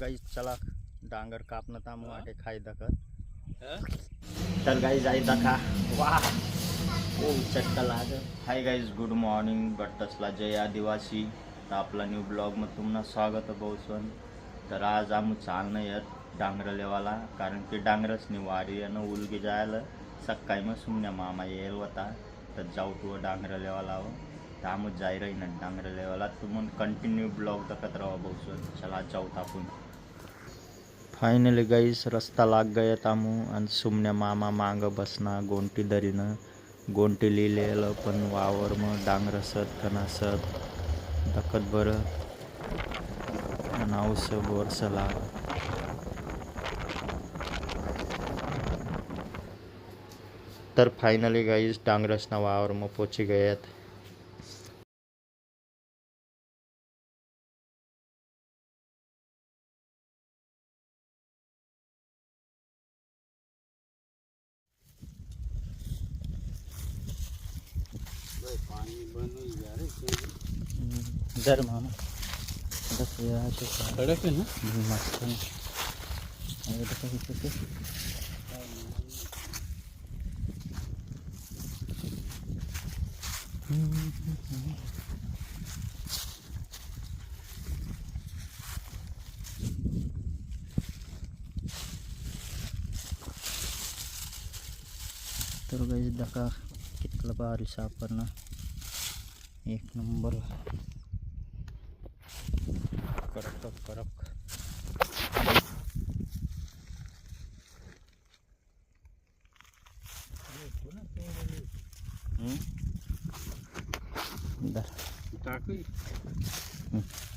गाई चला. डांगर कापणं ताम वाटे खाई दखत तर गाई जाई दखा. वा. ओ चटका लाग. हाय गाईज गुड मॉर्निंग बट्टसला जय आदिवासी. तर आपला न्यू ब्लॉगमध्ये तुम्हाला स्वागत बहुसन तर आज आम्ही चालणं येत डांगर लेवाला कारण की डांगरच वारी यानं उलगी जायला. सकाळी मग सुमण्या मामा येईल होता. तर जाऊ हो. तू डांगरा लेवाला तर आम्ही जाई राही ना डांगर लेवाला. तुम्ही कंटिन्यू ब्लॉग तकत राहा बहुसन चला जाऊ आपण फायनली गाईस रस्ता लाग गय तामू आणि सुमण्या मामा मांग बसना गोंटी दरीनं गोंटी लिहिलेलं पण वावर मग डांगर सत कनासत दखत बरं. नावस बोरसला तर फायनली गाईस डांगरसना वावर मग पोची गयत दर। मामा दस कडक आहे ना? मस्त तर गाईस दका कितलं भारी सापडणं एक नंबर करक करक हम्म? दर. टाकू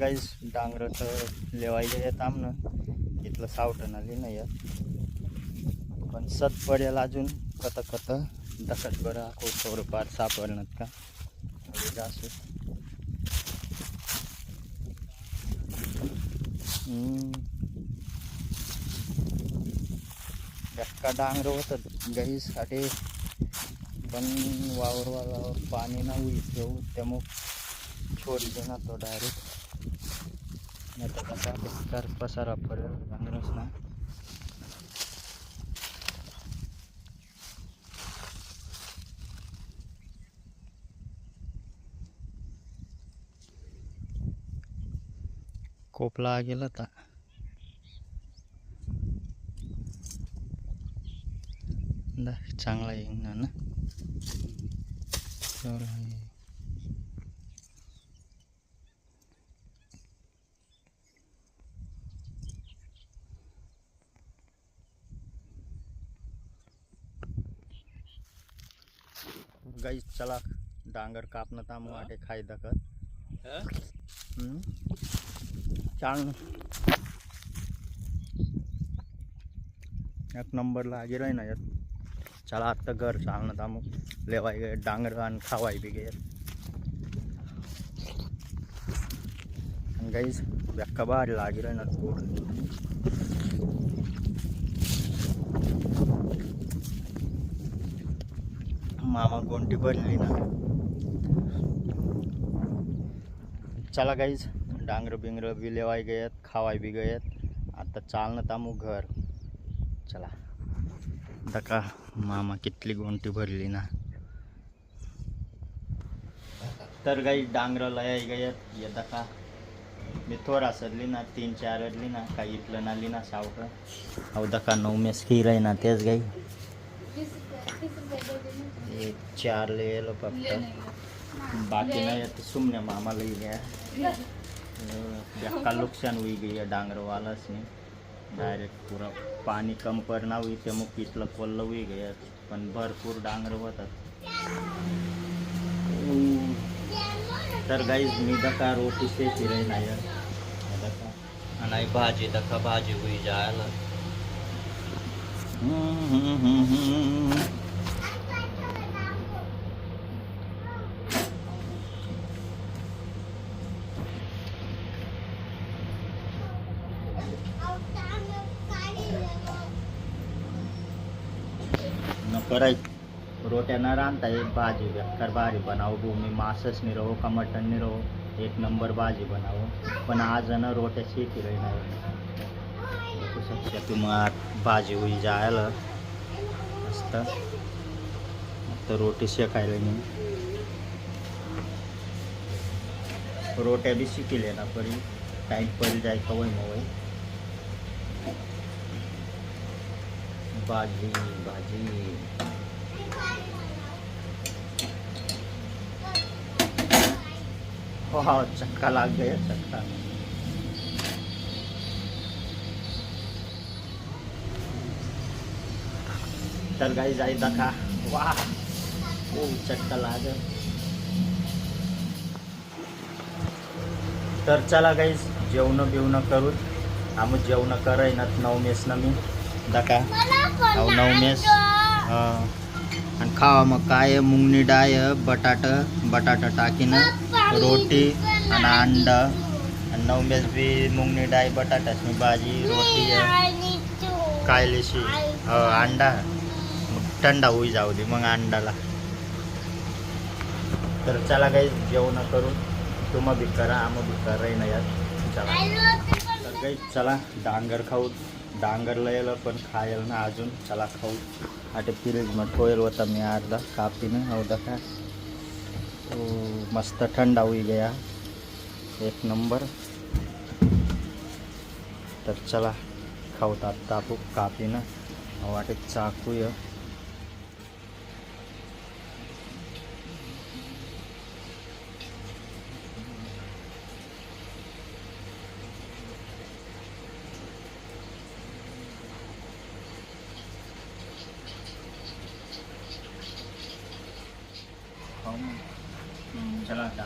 गाईस डांगर तर लेवायला येत आमनं. इथलं सावटं आली नाही येत पण सत पडेल अजून कत कत दखत बरं आखो थोडंफार सापडणार का? एवढे जास्त. डांगर होतं गाईसाठी. पण वावर वावर पाणी ना होईल ठेवू त्यामुळं छोडी दे ना तो डायरेक्ट नाही तर कसा बेकार पसारा पडेल डांगरच ना कोपला गेला तर दा चांगला येईन ना गाई चला. डांगर कापणं ताम वाटे खाई दखत हम्म. चाल एक नंबर लागे राही ना यात चला आत्ता घर चालणं तामू लेवाय गे डांगर आणि खावाय बी गे. आणि गाईस बेक्का भारी लागे राही ना थोडं मामा गोंटी भरली ना. चला गाईज डांगर बिंगर बी लेवाय गयत खावाय बी गयत. आता चालणं तामू घर. चला. दका मामा कितली गोंटी भरली ना. तर गाई डांगर लय गयत. ये दका मी थोर सरली ना तीन चार अडली ना काही इथलं नाली ना सावकं अहो दका नऊ मेस खीर आहे ना तेच गाई चार लिहिलं फक्त बाकी नाही आता सुमने मामाला गया। बेकार नुकसान हुई गई है डांगर वाला से डायरेक्ट पूरा पाणी कम पडना हुई ते मग पितलं कोल्लं हुई गया पण भरपूर डांगर होतात तर गाईज मी दका रोटी शेती रे नाही दका आणि भाजी दका भाजी होई जायला। न कराय रोट्या न रांधता एक भाजी बेकार भारी बनावं भूमी मासच नि राहो का मटन नाही राहो एक नंबर भाजी बनावं पण आज ना रोट्या शेती रही तुम्हाला भाजी होई जायला मस्त। तर रोटी शेकायला नाही रोट्या बी शिकले ना परी टाईम परी जाय का वय मग भाजी भाजी. वाह चक्का लाग गया चक्का. तर गाई जाई दखा. वाह ओ चक्का लाग तर चला गाईज जेवणं बिवणं करू आम्ही जेवणं करायनात नऊ मेसनं मी. दका अहो नऊ मेस. हा. आणि खावा मग काय मुंगनी डाळ बटाट बटाटा टाकीन रोटी आणि अंड. आणि नऊ मेस बी मुंगनी डाळ बटाटाची भाजी रोटी कायलेशी. हो अंडा. मग थंडा होई जाऊ दे मग अंडाला. तर चला काही जेवण करून तुम्हा बी करा आम्ही बी करा ना यात. चला. तर काही चला डांगर खाऊ. डांगर लयलं पण खायल ना अजून. चला खाऊ. आता फ्रीजमध्ये ठोयल होता मी अर्धा. कापीनं हवदा का तो मस्त थंड होई गया. एक नंबर. तर चला खाऊतात तापू कापीनं वाटे चाकूया.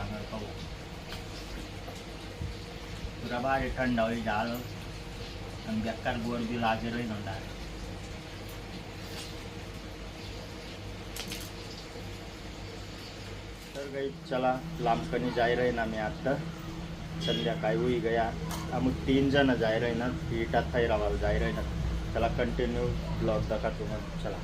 य खाऊ पुरा बारे थंड होई झालं. आणि बेकार गोड बी लागेलही नव्हता. तर काही चला लांबकणी जाय रे ना मी आत्ता. संध्याकाळी होई गया. आम्ही तीन जण जाय रे ना इटा थैरावाला जाय रे ना. चला कंटिन्यू ब्लॉग दाखा तुम्हाला चला.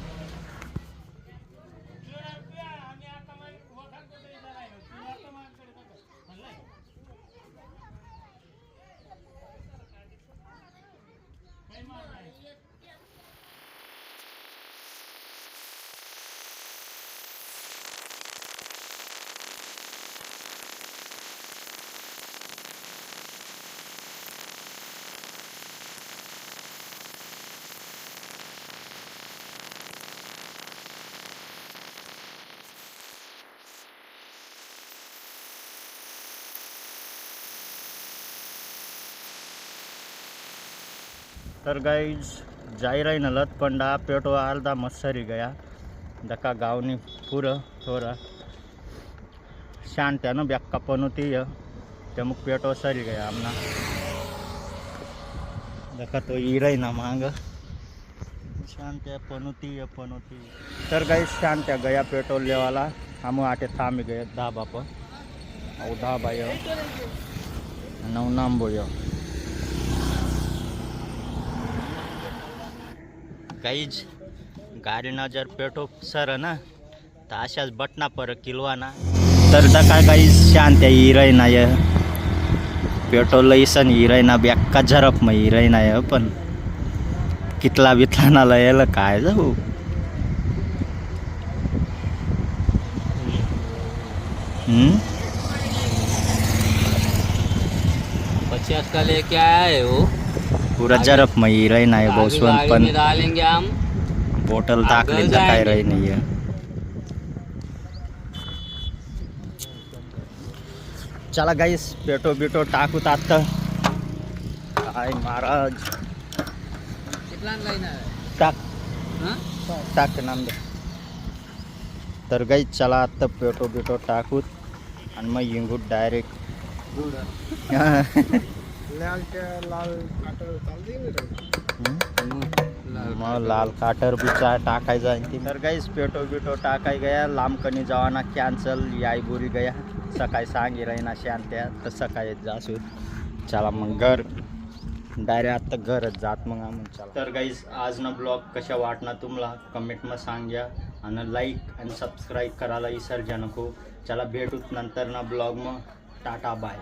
तर गाईज जाई रही न लत पेटो अर्धा मस्सरी गया. दका गावनी पुर थोर. शांत थोडं शांत्यानं ब्याक्का पण होती ते मग पेटो सरी गया आमना. दका तो इराई ना मांग. शांत्या पण होती पण होती तर शांत शांत्या गया पेट्रोल लेवाला. आम आटे थांबी गए धाबा पर और धाबा यो नऊ नांबो यो काहीच गाडीनं जर पेट्रोल सर ना तर अशाच बटना पर किलवा ना तर डका काही शांत हिराय ना य पेट्रोल इसन हिराय ना बेक्का झरप मग हिराय ना य पण कितला बितला ना लयला काय जाऊ पचास का लेके आया है वो पुरा जरप मग हिराय ना य आगे बहुसवंत गाड़ी पण में डालेंगे हम टाकली तर काय जायगे. राही नाही चला गाईस पेटो बिटो टाकूत आता काय महाराज। है? टाक। हाँ? टाक नांद तर गाईस चला आता पेटो बिटो टाकूत आणि मग हिंगूट डायरेक्ट। मग लाल काटर बिचा टाकायचा आहे ती. तर गाईस पेटो बिटो टाकाय गया. लांबकणी जवाना कॅन्सल याय बोरी गया. सकाळी सांगी राहीना शांत्या. तर सकाळी जासू. चला मग घर. डायरेक्ट आता घरच जात मग आम्ही. चला. तर गाईस आज ना ब्लॉग कशा वाटणार तुम्हाला? कमेंटमध्ये सांग्या. आणि लाईक आणि सबस्क्राईब करायला विसरजा नको. चला भेटूत नंतर ना ब्लॉग मग. Tata bye